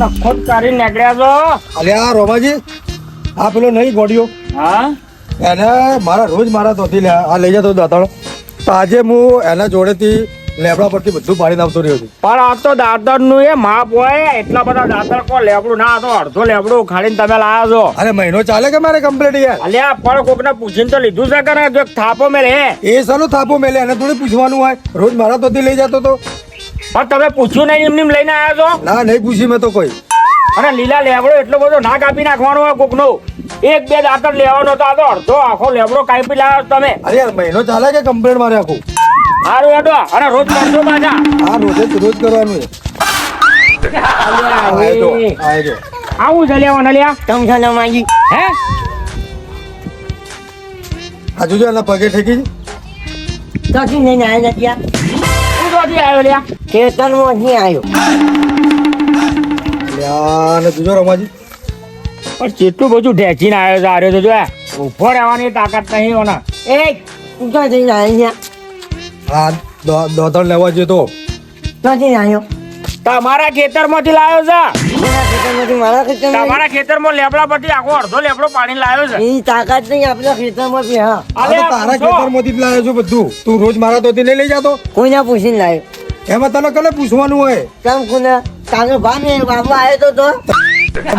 નખો જ કરીને નીકળ્યા છો. અલ્યા રોમાજી આ પેલો નહીં ગોડિયો હા? એને મારા રોજ મારા તોથી લે આ લઈ જતો દાંતણ. તો આજે હું એના જોડેથી લેબડા પરથી બધું પાડી નાખતો રહ્યો છું. પણ આ તો દાદરનું એ માપ હોય એટલા બધા દાદર કો લેબડું ના આ તો અડધો લેબડું ખાડીને તમે લાયા છો. અરે મહિનો ચાલે કે મારે કમ્પ્લીટ યાર? અલ્યા પણ કોકને પૂછીને તો લીધું છે કે જો થાપો મેલે એ સાલું થાપો મેલે એને થોડી પૂછવાનું હોય. રોજ મારા તોથી લઈ જતો તો. પણ તમે પૂછ્યું નહીં એમને લઈને આવ્યા છો? ના નહીં પૂછ્યું મેં તો કોઈ. અને લીલા લેવડો એટલો બધો ના કાપી નાખવાનો હોય કોકનો. એક બે દાંતર લેવાનો તો આ તો અડધો આખો લેબડો કાપી લાવ્યો તમે. અરે યાર મહિનો ચાલે કે કમ્પ્લેન મારે આખું? સારું એડો અને રોજ કરશો પાછા. હા રોજ રોજ કરવાનું આવું છે લેવાનું લ્યા તમ છો ને હે? હજુ જો એના પગે ઠેકી તોથી નહીં આવ્યા નથી ક્યાંથી આવ્યો લ્યા આવ્યો? લ્યા અને જોજો રમાજી. પણ જેટલું બધું ઢેચીને આવ્યો છે આર્યો તો જો ઊભો રહેવાની તાકાત નહીં ઓના એ તું તો જઈને આવ્યા દો- દોતણ લેવા જઈએ તો. તોથી આવ્યો તમારા ખેતરમાંથી લાવ્યો છે? મારા ખેતરમાંથી મારા ખેતરમાં? તમારા ખેતરમાં લેબડા પરથી આખો અડધો લેબડો પાણી લાવ્યો છે. એ તાકાત નહીં આપણા ખેતરમાં બી હા. અરે તારા ખેતરમાંથી જ લાવ્યો છું બધું. તું રોજ મારા તોથી નહીં લઈ જતો? કોઈને પૂછીને લાવ્યો એમાં તને કને પૂછવાનું હોય? કેમ કોને? તારો ભામે બાબુ આવ્યો તો તો.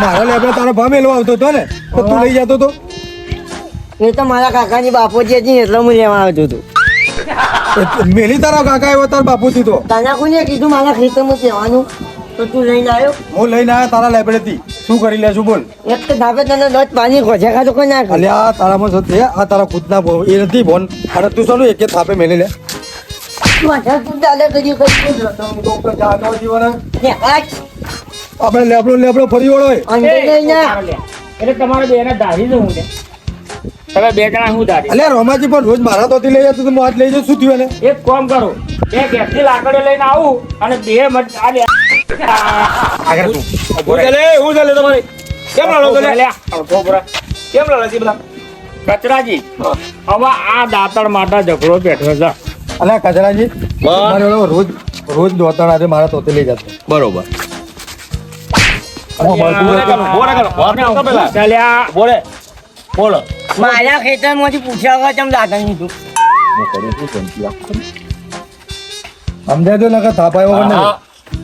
મારો લેબડો તારો ભાવ મેળવા આવતો તો ને? તો તું લઈ જતો તો? એ તો મારા કાકાની બાપોજી હતી એટલે હું લેવા આવતો હતો મેલી તારા કાકા આવ્યો તાર બાપુથી તો. તારા કોને કીધું મારા ખેતરમાં જવાનું તો તું લઈને આવ્યો? હું લઈને આવ્યો તારા લાઇબ્રેરીથી. શું કરી લેશું બોલ? એક તો ધાબે તને દસ પાણી ખોજે ખાતો કોઈ ના કરે. આ તારામાં શું છે? આ તારા ખુદના એ નથી બોન અરે તું ચાલું એક થાપે મેલી લે. આપણે લેબડો લેબડો ફરી વળો અંદર એટલે તમારે બે ને ધારી દઉં ને તમે બે જણા શું દાઢી અલ્યા રોમાજી પણ રોજ મારા તોથી લઈ જતો તો હું આજ લઈ જાઉં શું થયું એને એક કામ કરો બે ગેસની લાકડીઓ લઈને આવું અને બે મત આ લે આગળ તું હું ચાલે હું ચાલે તમારે કેમ લડો તમે રહે, કેમ લડે છે બધા કચરાજી હવે આ દાતણ માટે ઝઘડો બેઠો છે અલ્યા કચરાજી રોજ રોજ દોતણ આજે મારા તોતે લઈ જતો બરોબર બોલે બોલે કરો. વાત કરતા પહેલા. ચાલ્યા બોલે બોલો. મારા ખેતરમાંથી પૂછ્યા વગર તમે દાદા લીધું સમજાય નકર થાપાય વગર નહીં.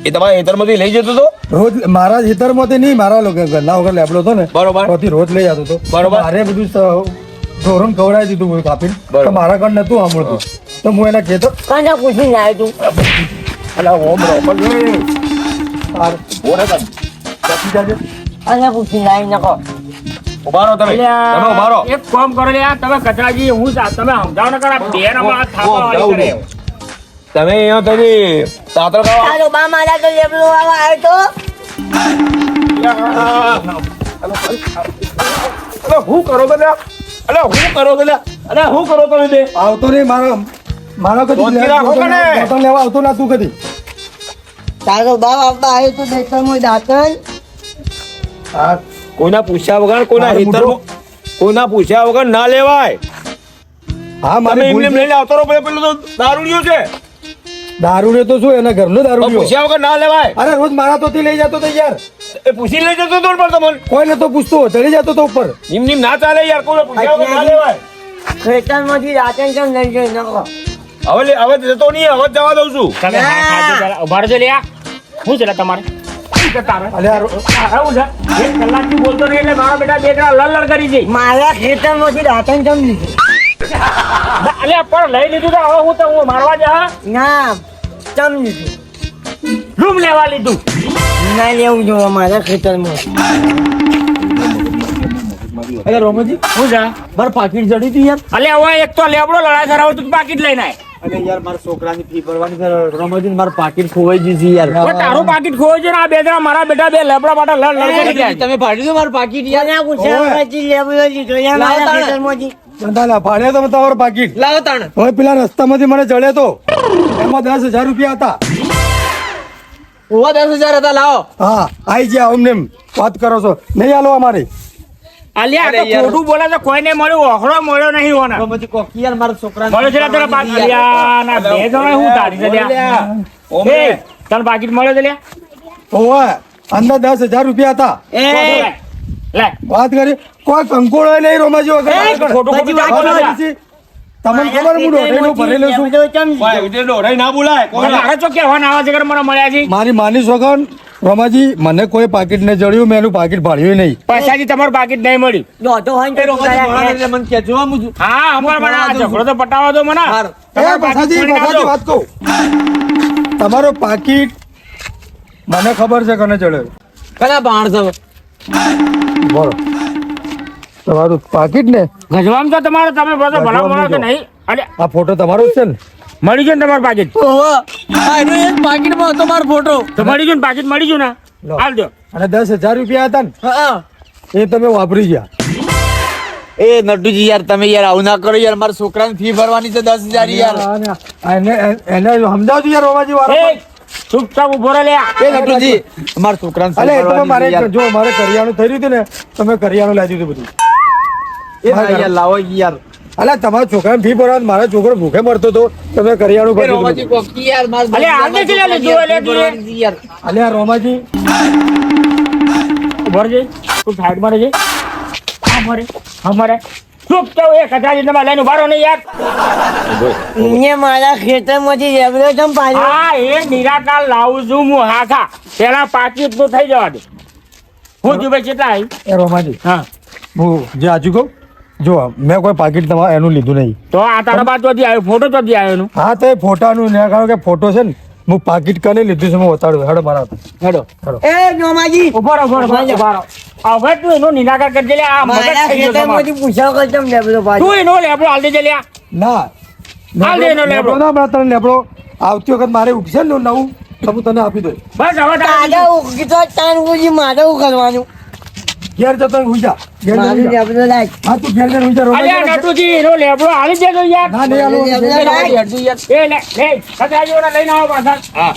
એ તમારા ખેતરમાંથી લઈ જતો તો? રોજ મારા ખેતરમાંથી નહીં મારા લોકો ગલ્લા વગર લેબડો હતો ને બરોબર. ત્યાંથી રોજ લઈ જતો હતો. બરોબર. મારે બધું ધોરણ ઢોરણ ખવડાવી દીધું હું કાપીને. તો મારા ઘર નતું સાંભળતું. તો હું એના ખેતર કાંજા પૂછીને આવ્યો તું. અલા ઓમ જતી જાજે. કાંજા પૂછીને આવી નકો ઊભા રહો તમે. તમે ઊભા રહો. એક કામ કરો લ્યા તમે કચરાજી હું જા- તમે સમજાવો ન કરા બે નંબર થાપા વાળી કરે. તમે અહીંયા તમે તાતર કરો. તારો બા મારા તો લેબલો આવા આવ્યો તો. અરે હું કરો તો લ્યા? અરે હું કરો તો લ્યા? અરે હું કરો તમે બે. આવતો નહીં મારા મારા કદી લેવા આવતો ના તું કદી. તારો બાપ આવતા આવ્યો તો ખેતરમાં દાંતણ હા. કોઈના પૂછ્યા વગર કોઈના ખેતરમાં કોઈના પૂછ્યા વગર ના લેવાય. હા મારે એમને લઈને આવતો રહો પેલો તો દારૂડિયો છે. દારૂ ને તો શું એના ઘરનો દારૂ પૂછ્યા વગર ના લેવાય. અરે રોજ મારા તોથી લઈ જતો તો યાર. એ પૂછી લઈ જતો તો પણ તમને. કોઈ નતો પૂછતો ચડી જતો તો ઉપર. નિમ નિમ ના ચાલે યાર કોઈ પૂછ્યા વગર ના લેવાય. ખેતરમાંથી દાંતણ કેમ લઈ જઈ નકો હવે લે- હવે જતો નહીં હવે જવા દઉં છું. તમે ઉભાડજો લ્યા. શું છે તમારે? કલાકથી બોલતો નહીં એટલે મારા બેટા બે લડ કરી જઈ મારા ખેતરમાંથી દાંતણ કેમ લીધું. અલ્યા પણ લઈ લીધું તો હવે હું તો હું મારવા જા ના લીધું. રૂમ લેવા લીધું. ના લેવું જોવા મારા ખેતરમાં. અરે રોમજી શું છે મારે પાકીટ જડી હતી યાર. અલ્યા હવે એક તો લેબડો લડાઈ ધરાવો તું પાકીટ લઈને આય? અરે યાર મારા છોકરાની ફી ભરવાની છે. રમજીન મારું પાકીટ ખોવાઈ ગઈ છે યાર. તારું પાકીટ ખોવાઈ છે આ બે જણા મારા બેટા બે લેપડા માટે લડ લડ કરી ગયા. તમે ફાડી દો મારું પાકીટ યાર? ના પૂછે રમજીન લેબડો લીધો યાર મારા ખેતરમાંથી. ચંદાલા ફાડ્યા તમે તમારું પાકીટ. લાવો તાણ. હવે પેલા રસ્તામાંથી મને જડે તો. એમાં દસ હજાર રૂપિયા હતા. ઓવા દસ હજાર હતા લાવો. હા આઈ ગયા અમને એમ. વાત કરો છો. નહીં હાલો અમારે. અલ્યા આ તો ખોટું બોલે તો કોઈને મળ્યું ઓહળો મળ્યો નહીં હોના. રોમજી કોકી યાર મારા છોકરા મળ્યો છે તારા પાકીટ અલ્યા ના બે જણા હું તારી છે લ્યા? ઓમે તન પાકીટ મળ્યો છે લ્યા? ઓવે અંદર દસ હજાર રૂપિયા હતા. એ. લે. વાત કરી કોઈ કંકોડો નહીં રોમાજી વગર ખોટું ખોટું વાત કરી તમને ખબર હું દોઢેનું ભરેલું છું. ભાઈ એટલે દોડાઈ ના બોલાય કોઈ મારા તો કહેવાના આવા જગર મને મળ્યા છે? મારી માની સોગન રોમાજી મને કોઈ પાકીટ ને જડ્યું મેં એનું પાકીટ ભાડ્યું નહીં. પૈસાથી તમારું પાકીટ નહીં મળ્યું. દોઢો હોય તો મને કહેજો હા અમાર મને ઝઘડો તો પટાવો દો મને. વાત કહું. તમારો પાકીટ મને ખબર છે કને ચડ્યો કના બાણ બોલો. તમારું પાકીટ ને? ગજવામ તો તમારો તમે બધો ભલા તો નહીં. અરે આ ફોટો તમારો જ છે ને? મળી ગયો ને તમારું પાકીટ ઓહો. એક પાકીટમાં હતો મારો ફોટો. તો મળી ગયો ને પાકીટ મળી ગયું ને. હાલ દો. અને દસ હજાર રૂપિયા હતા ને એ તમે વાપરી ગયા. એ નટુજી યાર તમે યાર આવું ના કરો યાર મારા છોકરાની ફી ભરવાની છે દસ હજાર યાર. એને એને સમજાવજો યાર રોમાજી વાળો ચૂપચાપ ઊભો રહે લે એ નટુજી મારા છોકરાની અલે તમે મારે યાર. જો મારે કરિયાણું થઈ રહ્યું હતું ને તમે કરિયાણું લાવી દીધું બધું. એ યાર લાવો યાર. અલે તમારા છોકરા ફી ભરવા મારા છોકરો ભૂખે મરતો હતો તમે કરિયાણું ભરી અલે, રોમાજી ઉભર રહેજે તું સાઈડ મારે રહેજે. હા મરે હા મરે ચૂપચાપ એક હજાર તમે લઈને ઊભા રહો ને યાર. ને મારા ખેતરમાંથી રેવડો હા એ નિરાકાર લાવું છું હું હા ખા. પેલા પાકીટનું થઈ જવા દે. હું જુબે કેટલા આવી રોમાજી. હા. હું જે આજુ કહું જો મેં કોઈ પાકીટ તમારે એનું લીધું નહીં. તો આ તારા બાદ ચોથી આવ્યો ફોટો ચોથી આવ્યો એનું. હા તો એ ફોટાનું ને કારણ કે ફોટો છે ને હું પાકીટ કરીને લીધું છે હું બતાડું હેડો મારા હેડો. હેડો. એ નોમાજી. ઊભો રહો ઊભો રહો, હવે તું એનો નિરાકાર કરજે લે આ મગજ મારા થઈ ગયો તમારો. પૂછાવ કર ચમ રેવડો ભાઈ તું એનો લેબડો આલ દેજે લે ના. આલ દે એનો લેબડો. લેબડો ના હમણાં તને લેબડો. આવતી વખત મારે ઉગશે ને નવું તો હું તને આપી દઉં બસ હવે તારે ઉગી તો તાન ઉગી મારે શું કરવાનું? ઘેર જતો ને હુઈ જા. ઘેર જતો જા. હા તું ઘેર જતો રોમાજી. અલ્યા નટુજી એનો લેબડો આલી દેજો યાર. ના નહીં આલો. લેબડો લાગ. એ લે લે કચાજીઓને લઈને આવો પાછા. હા.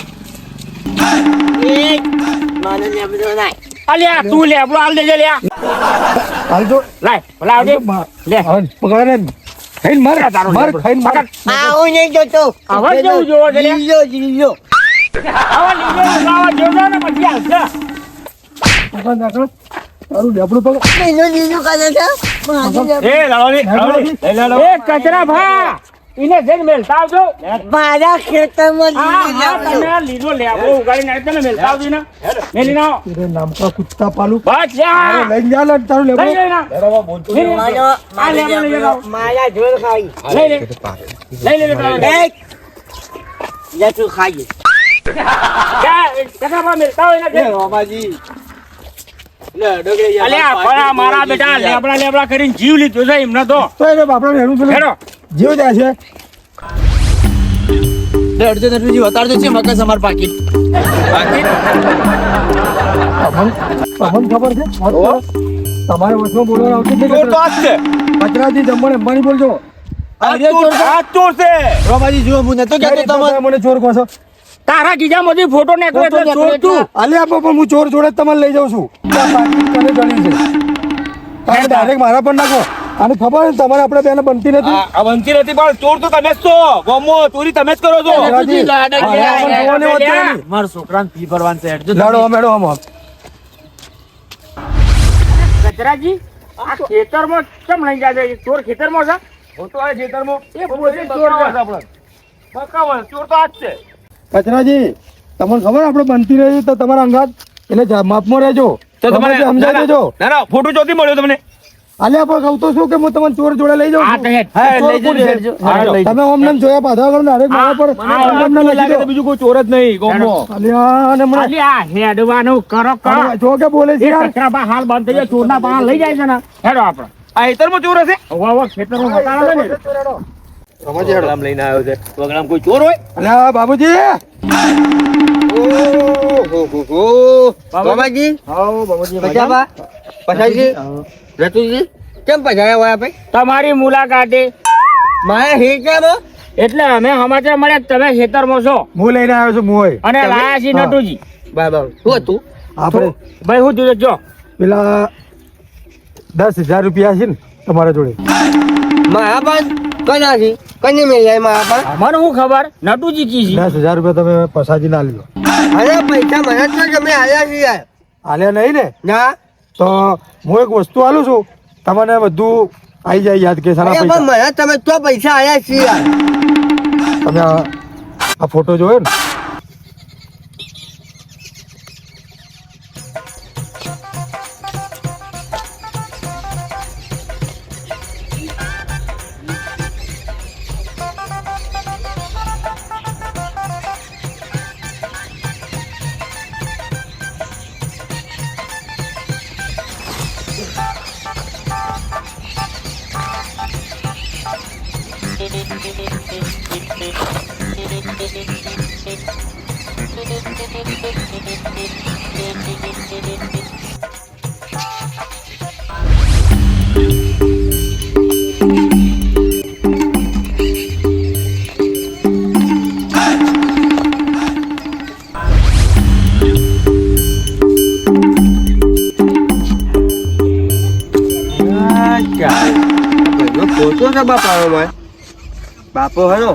એ મારું રેવડો લાગ. અલ્યા તું લેબડો હાલ દેજે લે આલ જો. લાઈ ભલા આવજે લે. હવે પકડે ને. ખાઈને મર મર ખાઈને મર. આ હું નહીં જોતો. આવા જેવું જોવો છે લે. જીલ્યો જીલ્યો આવા લીધો આવા જેવડો ને પછી હાલશે. પકડ નાખો. તારું લેબડું પકડ એનો જીલ્યો કરે છે એ લાવવાની. એ લા, લાવો. એ કચરા ભા એને જઈને મેલતા આવજો મારા ખેતરમાં. તમે લીધો લેબડો ઉગાડીને આવી તમે મેલતા આવજો ને મેલી ના તેરે નામ કા કુત્તા પાલું બસ યા. અરે જા લે તારું લઈ ના. બરાબર બોલતો લઈ લઈ. મારા જોર ખાઈ લઈ લે લઈ લે લેબડો. લે તું ખાઈ જા, એ કચરા મેલતા હોય ને એ તે. રોમાજી લે ડગરે યાર અલ્યા પણ મારા બેટા લેબડા લેબડા કરીને જીવ લીધો છે એમને તો. તો એને બાપડા હેરું પેલું જીવ જાય છે. લે અડજો નટુજી બતાડજો છે મગજ અમાર પાકીટ તમને ખબર છે? તમારે વચમાં બોલવાનું આવતું જ ચોર તો આ છે. કચરાથી જમણ અંબાણી બોલજો. આ ચોર છે, આ ચોર છે. રોમાજી જુઓ હું નતો કહેતો તમે મને ચોર કહો છો. તારા ગીજામાંથી ફોટો નીકળે એટલે ચોર તું અલે આપો પણ હું ચોર જોડે તમને લઈ જાઉં છું. તને પાકીટ છે. તમે ડાયરેક્ટ મારા પર નાખો. અને ખબર છે તમારે આપણે બેને બનતી નથી? આ બનતી નથી પણ ચોર તો તમે જ છો. ગોમો ચોરી તમે જ કરો છો. મારા છોકરાને ફી ભરવાનું છે લાડો આમ આમ. કચરાજી આ ખેતરમાં કેમ લઈ જાય છે? ચોર ખેતરમાં છે? હું તો આ ખેતરમાં એ ચોર છે. બકાવર, ચોર તો આ જ છે. કચરાજી તમને ખબર આપણે બનતી રહી તો તમારા અંગાત એટલે માપમાં રહેજો. તો તમારે સમજાવી દેજો. ના ના ફોટો ચોથી મળ્યો તમને. અલ્યા પણ કહું તો શું કે હું તમને ચોર જોડે લઈ જાઉં તમે ઓમ જોયા પાછા વગર મારા પર લાગે બીજું કોઈ ચોર જ નહીં ગોમો. અલ્યા, અને હમણાં- ખાલી આ હેડવાનું કરો કરો. જો કે બોલે છે યાર. હાલ બંધ થઈ જાય ચોરના બા લઈ જાય છે ને. હેડો આપણે. આ ખેતરમાં ચોર હશે? ખેતરમાં વટાણા ને. વગડામ લઈને આવ્યો છે. વગડામ કોઈ ચોર હોય? અલ્યા, બાબુજી. બાબાજી. આવો, બાબુજી પછાબા પછાજી રતુજી કેમ પછાયા હોય ભાઈ તમારી મુલાકાતે. મારે હેકામાં એટલે અમે સમાચાર મળ્યા કે તમે ખેતરમાં છો. હું લઈને આવ્યો છું મોય અને લાયા છીએ હા. નટુજી. બરાબર શું હતું? આપણે ભાઈ હું જોજો જો. પેલા દસ હજાર રૂપિયા છે ને તમારા જોડે. મારા પાસ? કનાથી કને મેં જાય મારા આપા મને હું ખબર? નટુજી કી છે દસ હજાર રૂપિયા તમે પસાજી ના લ્યો. અરે પૈસા મને તો તમે આયા છી યાર. આલે નહીં ને? ના. તો હું એક વસ્તુ આલું છું તમને બધું આવી જાય યાદ કે સારા પૈસા. મને તમે તો પૈસા આયા છે યાર. તમે આ ફોટો જોયો ને? છે બાપા ભાઈ બાપો હનો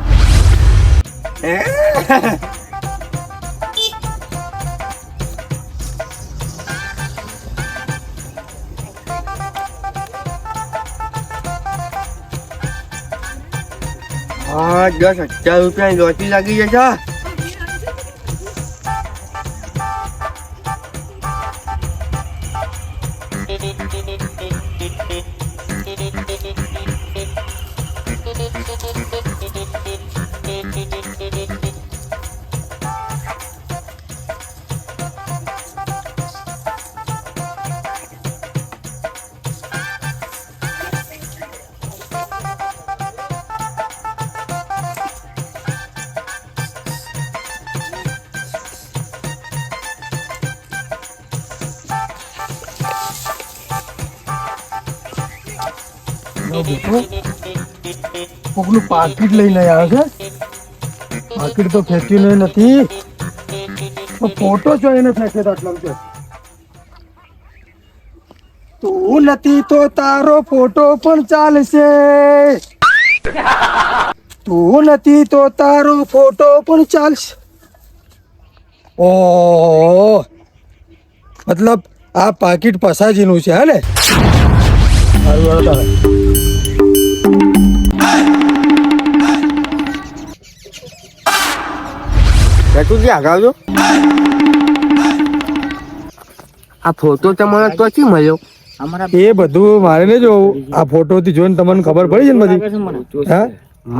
હા દસ હજાર રૂપિયાની લોટી લાગી જશે કોકનું પાકીટ લઈને આવે છે? પાકીટ તો ખેંચ્યું નથી. ફોટો જો એને ફેંકે તો છે તું નથી તો તારો ફોટો પણ ચાલશે. તું નથી તો તારો ફોટો પણ ચાલશે. ઓ મતલબ આ પાકીટ પસાજીનું છે હે ને? સારું તું ક્યાં આવજો. આ ફોટો તમારો તો શી મળ્યો એ બધું મારે ને જોવું. આ ફોટો થી જોઈને તમને ખબર પડી છે ને બધી? હા?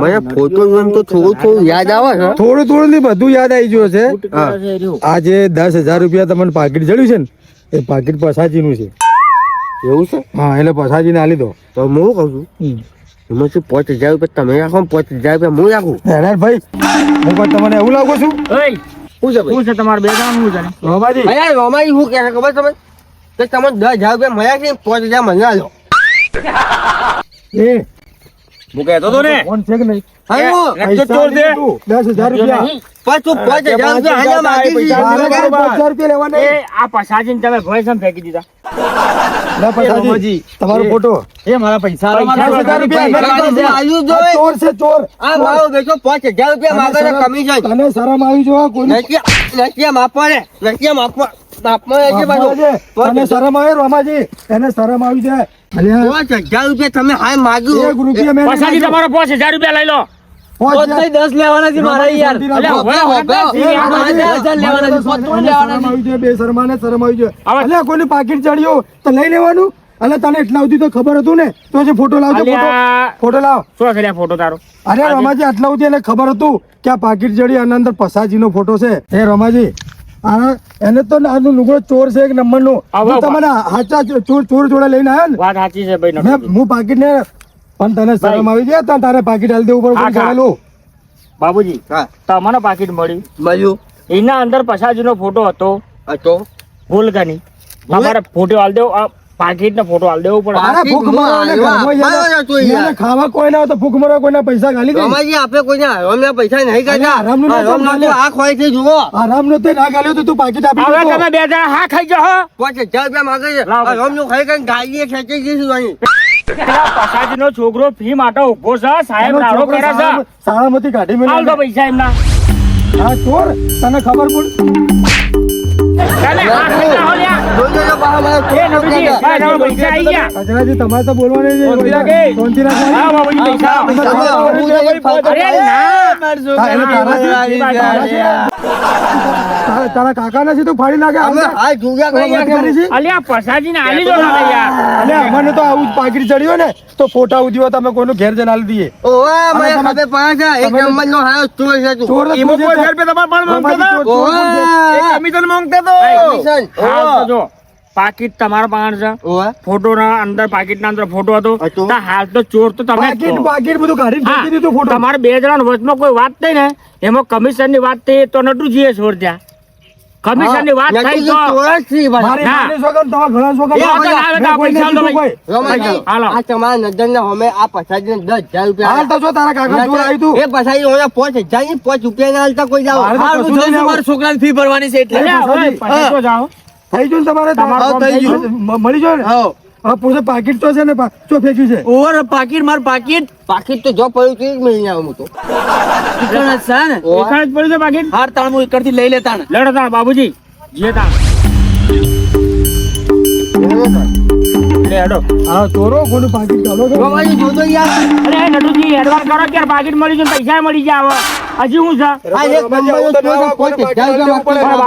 મને ફોટો જોઈને તો થોડું થોડું યાદ આવે છે. થોડું થોડું થી બધું યાદ આવી ગયું છે આ જે દસ હજાર રૂપિયા તમને પાકીટ જડ્યું છે ને એ પાકીટ પસાજીનું છે. એવું છે? હા એટલે પસાજીને આલી દો તો હું શું કહું છું? એમાં શું પાંચ હજાર રૂપિયા તમે રાખો પાંચ હજાર રૂપિયા હું રાખું? હેરાન ભાઈ હું પણ તમને એવું લાગુ છું? ઓય શું છે શું છે તમારે બે જણાનું શું છે? રોમાજી. અરે રોમાઈ શું કહે છે ખબર તમે કે તમે દસ હજાર રૂપિયા મળ્યા છે પાંચ હજાર મને આલો. એ હું કહેતો તો ને ફોન છે કે નહીં? હા ચોર દે. 10000 રૂપિયા. પાછું પાંચ હજાર રૂપિયા હાજર માંગી રૂપિયા લેવા એ આ પસાજીને તમે ભોય સમ ફેંકી દીધા? ના પસાજી તમારો ફોટો. એ મારા પૈસા દસ હજાર રૂપિયા આયુ જ. ચોર છે ચોર. આ મારો પાંચ હજાર રૂપિયા માગે કમી જાય તને શરમ આવી જો કોઈ નટિયા નટિયા માપવા ને નટિયા માપવા માપવા છે પાછું. તને શરમ આવે રોમાજી. એને શરમ આવી જાય પાંચ હજાર રૂપિયા તમે હાય માગ્યું. એક રૂપિયા મેં પસાજી તમારો પાંચ હજાર રૂપિયા લઈ લો. દસ લેવાના છે મારા યાર. અલ્યા, હવે હવે એ દસ રોમાજી, હજાર લેવાના છે, પાંચ એને શરમ આવી જાય, બે શરમાને શરમ આવી જાય. હવે- અલ્યા, કોઈનું પાકીટ ચડ્યું? તો લઈ લેવાનું. અને તને એટલા સુધી તો ખબર હતું ને? તો જે ફોટો લાવજો ફોટો. ફોટો લાવ. શું કર્યા ફોટો તારો? અરે રમાજી આટલા સુધી એને ખબર હતું કે આ પાકીટ જડી આના અંદર પસાજીનો ફોટો છે. એ રમાજી આ એને તો આનો લુગડો ચોર છે એક નંબરનો. હવે હું હાચા ચોર ચોર જોડે લઈને આવ્યો ને વાત સાચી છે ભાઈ મેં હું પાકીટ ને પણ તને શરમ આવી જાય ત્યાં તારે પાકીટ હાલ દેવું પડે હા, હા. ગણેલું. બાબુજી તમને પાકીટ મળ્યું. મળ્યું. એના અંદર પસાજીનો ફોટો હતો. હતો. ગોલગાની તમારે ફોટો હાલ દેવો. આ પાકીટ નો ફોટો હાલ દેવો પડે. ખાવા કોઈ ના હોય તો ભૂખ મરો કોઈના પૈસા ગાલી દે. આપણે કોઈને પૈસા નહીં કાઢ્યા. આ છે જુઓ આરામ નો તે ના ગાલ્યો તો તું પાકીટ આપી હવે તમે બે જણા હા ખાઈ જાઓ પાંચ હજાર રૂપિયા માગે છે. લાવો. હરામનું ખાઈ ખાઈને ગાડીએ ખેંચી જઈશું અહીં. નો છોકરો ફી માટે ઊભો છે સાહેબ એનો રાડો કરે છે. કાઢી દો પૈસા એમના. હા ચોર તને ખબર પડ તમારે તો બોલવાનું પૈસા. ના તારા- કાકા નથી તું ફાડી નાખે આ જુગા તો કરી છે? અલ્યા પસાજીને આલી દો ના યાર. અને અમને તો આવું પાકડી ચડ્યો ને તો ફોટા ઉધ્યો તમે કોઈનું ઘેર જઈને આલી દઈએ. ઓવે મને ખબર પડે એક તમે- નંબરનો હા ચોર છે તું. ચોર કોઈ. પે તમારે પણ માંગતા કમિશન માંગતા તો. કમિશન. હાલ જો. પાકીટ તમારા પાસે છે. ફોટો ના અંદર પાકીટ ના અંદર ફોટો હતો. હાલ તો ચોર તો તમે પાકીટ પાકીટ બધું કાઢીને ફેંકી દીધું ફોટો. તમારે બે જણા વચમાં કોઈ વાત થઈ ને. એમાં કમિશનની વાત થઈ તો નટુજીએ છોડ ત્યાં. કમિશનની વાત થઈ તો છે ના. સોગંદ, તમારા ઘણા સોગંદ. એ વખત આવે તો મેં કોઈને પૈસા કીધું લો કોઈ. રમાજી, હાલો. આ તમારા નજરના સામે આ પછાડીને દસ હજાર રૂપિયા હાલ તો તારા કાકા ચોર આવ્યું તું. એ પછાડી ઓલા પાંચ હજારની પાંચ રૂપિયા ના હાલતા કોઈ જાઓ. મારે તો હાલ હું કશું જાઉં નહીં છું, મારા છોકરાની ફી ભરવાની છે એટલે. જાઓ. થઈ ગયું તમારે? થઈ ગયું. મળી જાય ને? હા. હા પાકીટ તો છે ને ચો ફેંક્યું છે? ઓવર પાકીટ માર પાકીટ. પાકીટ તો જો પડ્યું તે મળી આવું હું તો. ઠીકાણા જ છે ને? ઓવે. જ પડ્યું છે પાકીટ? હાર તાણ હું એકડથી લઈ લેતા ને. લડો તાણ બાબુજી. જે તાણ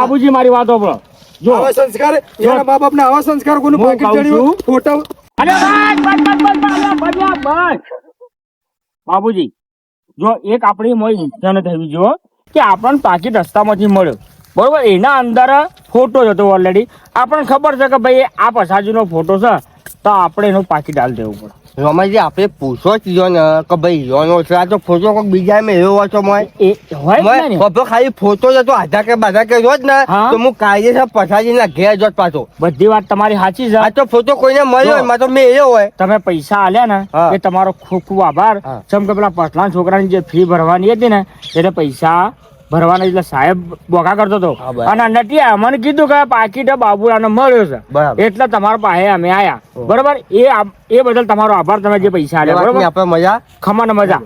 પણ મારી વાતો સાંભળો જો. આવા સંસ્કાર એના મા બાપને આવા સંસ્કાર કોનું પાકીટ ચડ્યું. ફોટા અરે બસ બસ બસ બસ બસ બાબુજી જો એક આપણી મોય ઈચ્છા થવી જો કે આપણને પાકીટ રસ્તામાંથી મળ્યો. બરોબર? એના અંદર ફોટો જ હતો ઓલરેડી આપણને ખબર છે કે ભાઈ આ પસાજીનો ફોટો છે તો આપણે એનું પાકીટ હાલ દેવું પડે. રમાજી આપણે પૂછો જ યો ને કે ભાઈ યોનો છે આ તો ફોટો કોઈક બીજા મેં એવો હતો મોય. એ હોય ને ને. ખાલી ફોટો જતો આધા કે બાધા કે જોત ને તો હું કાયદેસર પછાડીને ઘેર જોત પાછો. બધી વાત તમારી સાચી આ છે તો ફોટો કોઈને મળ્યો એમાં તો મેં એવો હોય. તમે પૈસા આલ્યા ને એ તમારો ખૂબ ખૂબ આભાર. ચમ કે પેલા પઠલાણ છોકરાની જે ફી ભરવાની હતી ને એને પૈસા ભરવાના એટલે સાહેબ બોકા કરતો હતો. અને નટિયા અમને કીધું કે પાકીટ બાબુરાને મળ્યો છે. એટલે તમારા પાસે અમે આયા. બરોબર? એ એ બદલ તમારો આભાર તમે જે પૈસા આપ્યા બરોબર? આપણે મજા. ખમા મજા.